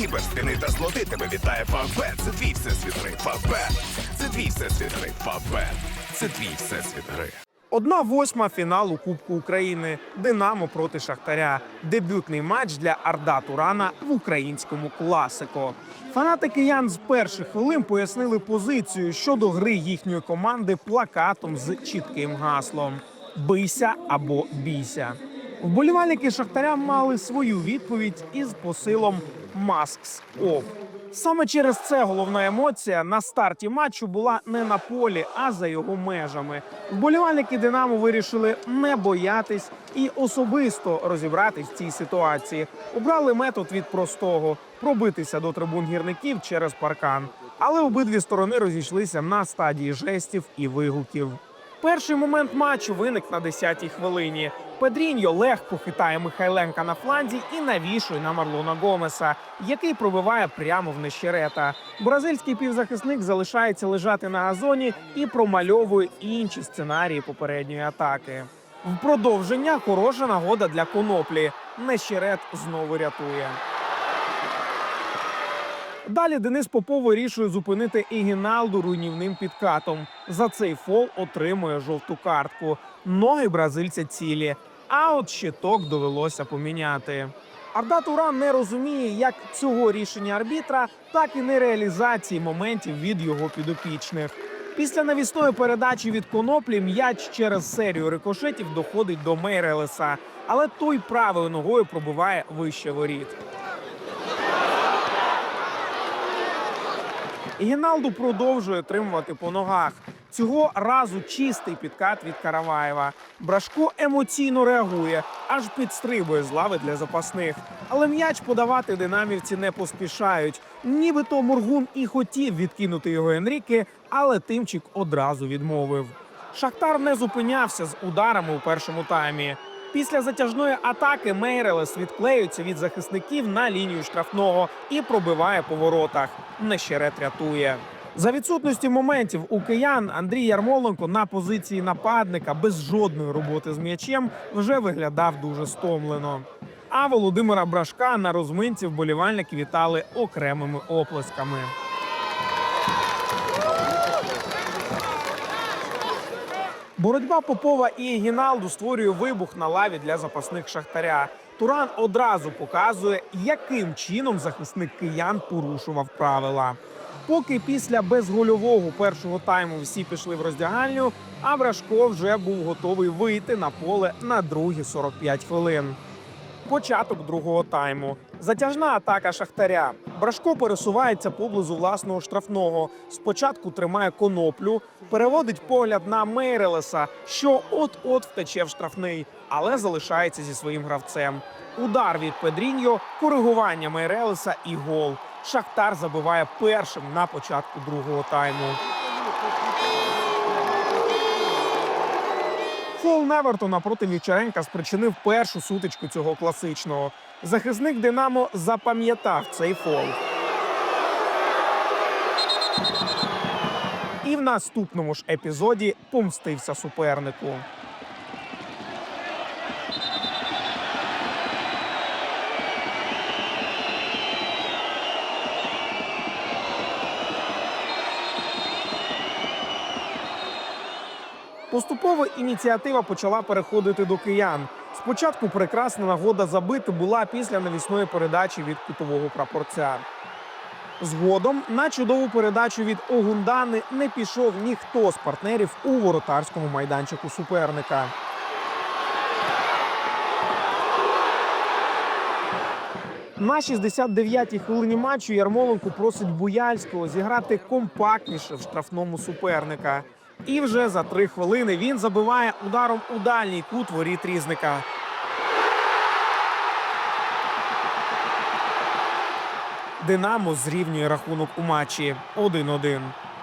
Кіберспіни та злоти тебе вітає Фавбет. Це твій всесвіт гри. Фавбет. Це твій всесвіт гри. Фавбет. Це твій всесвіт гри. Одна восьма фіналу Кубку України Динамо проти Шахтаря. Дебютний матч для Арда Турана в українському класико. Фанати киян з перших хвилин пояснили позицію щодо гри їхньої команди плакатом з чітким гаслом: бийся або бійся. Вболівальники Шахтаря мали свою відповідь із посилом Masks Off. Саме через це головна емоція на старті матчу була не на полі, а за його межами. Вболівальники Динамо вирішили не боятись і особисто розібратись в цій ситуації. Обрали метод від простого пробитися до трибун гірників через паркан. Але обидві сторони розійшлися на стадії жестів і вигуків. Перший момент матчу виник на 10-й хвилині. Педріньо легко хитає Михайленка на фланзі і навішує на Марлона Гомеса, який пробиває прямо в нещерета. Бразильський півзахисник залишається лежати на газоні і промальовує інші сценарії попередньої атаки. В продовження хороша нагода для коноплі. Нещерет знову рятує. Далі Денис Попов вирішує зупинити Ігіналду руйнівним підкатом. За цей фол отримує жовту картку. Ноги бразильця цілі. А от щиток довелося поміняти. Арда Туран не розуміє як цього рішення арбітра, так і нереалізації моментів від його підопічних. Після навісної передачі від коноплі м'яч через серію рикошетів доходить до Мейрелеса, але той правою ногою пробиває вище воріт. Гіналду продовжує тримувати по ногах. Цього разу чистий підкат від Караваєва. Брашко емоційно реагує, аж підстрибує з лави для запасних. Але м'яч подавати динамівці не поспішають. Нібито Моргун і хотів відкинути його Енріки, але тимчик одразу відмовив. Шахтар не зупинявся з ударами у першому таймі. Після затяжної атаки Мейрелес відклеюється від захисників на лінію штрафного і пробиває по воротах. Нещерет рятує. За відсутності моментів у киян Андрій Ярмоленко на позиції нападника без жодної роботи з м'ячем вже виглядав дуже стомлено. А Володимира Брашка на розминці вболівальники вітали окремими оплесками. Боротьба Попова і Гіналду створює вибух на лаві для запасних шахтаря. Туран одразу показує, яким чином захисник киян порушував правила. Поки після безгольового першого тайму всі пішли в роздягальню, а Брашко вже був готовий вийти на поле на другі 45 хвилин. Початок другого тайму. Затяжна атака Шахтаря. Брашко пересувається поблизу власного штрафного. Спочатку тримає коноплю, переводить погляд на Мейрелеса, що от-от втече в штрафний, але залишається зі своїм гравцем. Удар від Педріньо, коригування Мейрелеса і гол. Шахтар забиває першим на початку другого тайму. Фол Невертона проти Вівчаренка спричинив першу сутичку цього класичного. Захисник Динамо запам'ятав цей фол. І в наступному ж епізоді помстився супернику. Поступово ініціатива почала переходити до киян. Спочатку прекрасна нагода забити була після навісної передачі від кутового прапорця. Згодом на чудову передачу від Огундани не пішов ніхто з партнерів у воротарському майданчику суперника. На 69-й хвилині матчу Ярмоленко просить Буяльського зіграти компактніше в штрафному суперника. І вже за три хвилини він забиває ударом у дальній кут воріт різника. Динамо зрівнює рахунок у матчі 1-1.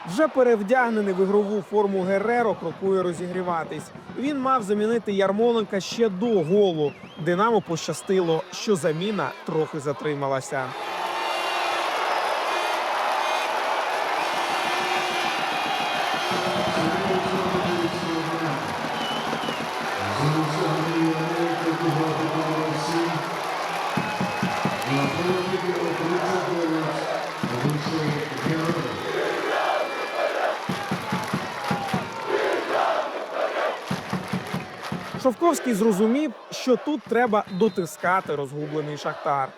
Вже перевдягнений в ігрову форму Герреро крокує розігріватись. Він мав замінити Ярмоленка ще до голу. Динамо пощастило, що заміна трохи затрималася. Шовковський зрозумів, що тут треба дотискати розгублений шахтар.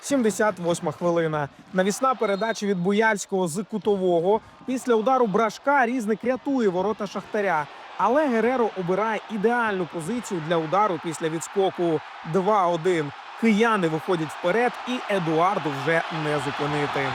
78 хвилина. Навісна передача від Буяльського з кутового. Після удару брашка різник рятує ворота шахтаря. Але Гереро обирає ідеальну позицію для удару після відскоку 2-1. Кияни виходять вперед, і Едуарду вже не зупинити.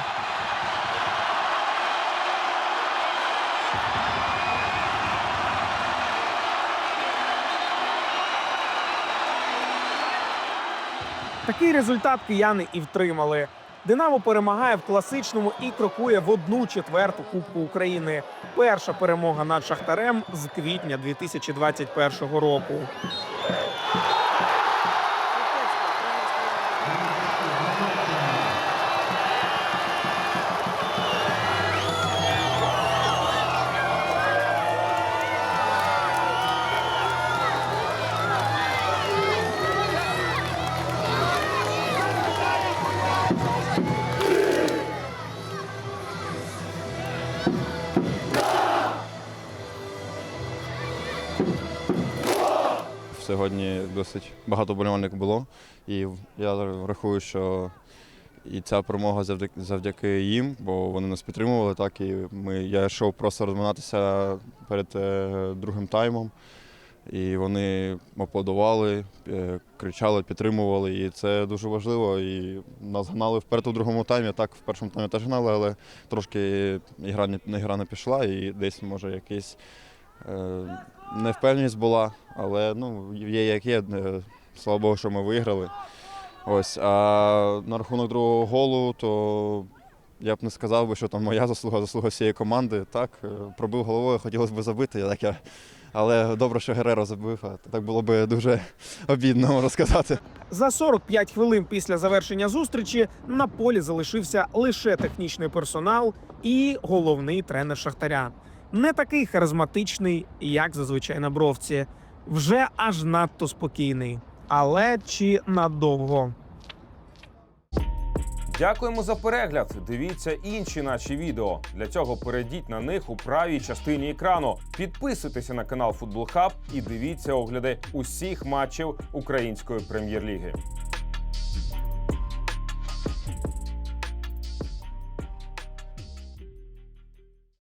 Такий результат кияни і втримали. Динамо перемагає в класичному і крокує в одну четверту Кубку України. Перша перемога над Шахтарем з квітня 2021 року. Сьогодні досить багато болівальників було, і я рахую, що і ця перемога завдяки, їм, бо вони нас підтримували. Так і ми я йшов просто розминатися перед е, другим таймом, і вони аплодували, е, кричали, підтримували. І це дуже важливо. І нас гнали вперед у другому таймі. Так, в першому таймі теж гнали, але трошки ігра не, гра не пішла, і десь може якийсь. Е, невпевненість була, але ну, є як є. Е, Слава Богу, що ми виграли. Ось. А на рахунок другого голу, то я б не сказав би, що там моя заслуга, заслуга всієї команди. Так, е, пробив головою, хотілося б забити. Так, я... Але добре, що Гереро забив, а так було б дуже обідно, можна сказати. За 45 хвилин після завершення зустрічі на полі залишився лише технічний персонал і головний тренер Шахтаря. Не такий харизматичний, як зазвичай на бровці, вже аж надто спокійний. Але чи надовго? Дякуємо за перегляд. Дивіться інші наші відео. Для цього перейдіть на них у правій частині екрану. Підписуйтеся на канал Футбол Хаб і дивіться огляди усіх матчів української прем'єр-ліги.